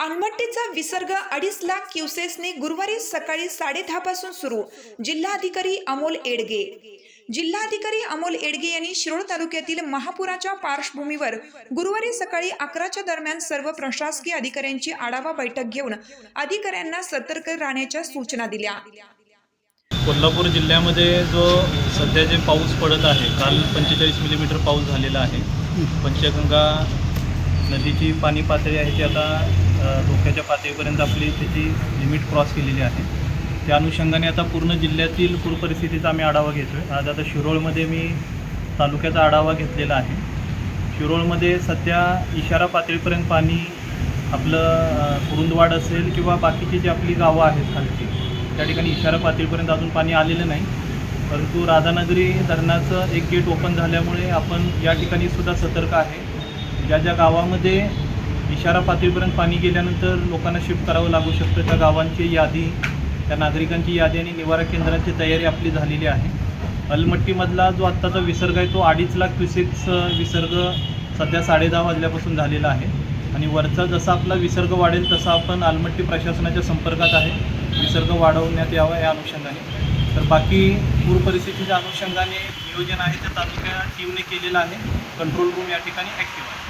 आलमट्टीचा विसर्ग अडीच लाख क्युसेसने गुरुवारी सकाळी साडेदहा पासून सुरू. जिल्हाधिकारी अमोल एडगे. जिल्हाधिकारी अमोल एडगे यांनी शिरोळ तालुक्यातील महापुराच्या पार्श्वभूमीवर गुरुवारी सकाळी अकराच्या दरम्यान सर्व प्रशासकीय अधिकाऱ्यांची आढावा बैठक घेऊन अधिकाऱ्यांना सतर्क राहण्याच्या सूचना दिल्या. कोल्हापूर जिल्ह्यामध्ये जो सध्या जे पाऊस पडत आहे काल पंचेचाळीस मिलीमीटर पाऊस झालेला आहे. पंचगंगा नदीची पाणी पातळी आहे ती आता धोक्याच्या पातळीपर्यंत आपली त्याची लिमिट क्रॉस केलेली आहे. त्या अनुषंगाने आता पूर्ण जिल्ह्यातील पूर परिस्थितीचा आम्ही आढावा घेतो आहे आज आता शिरोळमध्ये मी तालुक्याचा आढावा घेतलेला आहे. शिरोळमध्ये सध्या इशारा पातळीपर्यंत पाणी आपलं कुरुंदवाड असेल किंवा बाकीची जी आपली गावं आहेत खालची त्या ठिकाणी इशारा पातळीपर्यंत अजून पाणी आलेलं नाही. परंतु राधानगरी धरणाचं एक गेट ओपन झाल्यामुळे आपण या ठिकाणी सुद्धा सतर्क आहे. ज्या ज्या गावामध्ये इशारा पातळीपर्यंत पाणी गेल्यानंतर लोकांना शिफ्ट करावं लागू शकतं. त्या गावांची यादी त्या नागरिकांची यादी आणि निवारा केंद्राची तयारी आपली झालेली आहे. अलमट्टीमधला जो आत्ताचा विसर्ग आहे तो अडीच लाख क्युसेक्स विसर्ग सध्या साडेदहा वाजल्यापासून झालेला आहे. आणि वरचा जसा आपला विसर्ग वाढेल तसा आपण आलमट्टी प्रशासनाच्या संपर्कात आहे. विसर्ग वाढवण्यात यावा या अनुषंगाने. तर बाकी पूर परिस्थितीच्या अनुषंगाने नियोजन आहे ते तालुक्या टीमने केलेलं आहे. कंट्रोल रूम या ठिकाणी ॲक्टिव्ह आहे.